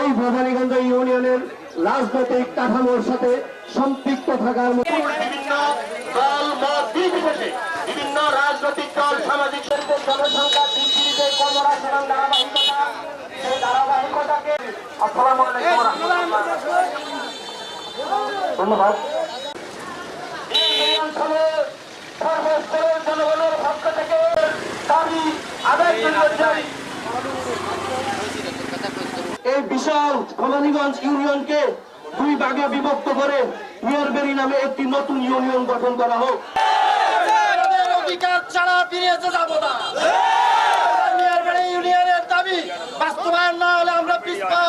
এই ভবানীগঞ্জ ইউনিয়নের রাজনৈতিক কাঠামোর সাথে সম্পৃক্ত থাকার বিভিন্ন বিভিন্ন রাজনৈতিক দল সামাজিক জনসংখ্যা বৃদ্ধির যে কর্মরাশন ধারাবাহিকতা সেই ধারাবাহিকতাকে ধন্যবাদ। জনগণের পক্ষ থেকে দাবি আদায় করতে চাই এই বিশাল ভবানীগঞ্জ ইউনিয়নকে দুই ভাগে বিভক্ত করে মেয়রবেরি নামে একটি নতুন ইউনিয়ন গঠন করা হোক। অধিকার ছাড়া ফিরেছে যাব না। মেয়রবাড়ি ইউনিয়নের দাবি বাস্তবায়ন না হলে আমরা পিছপা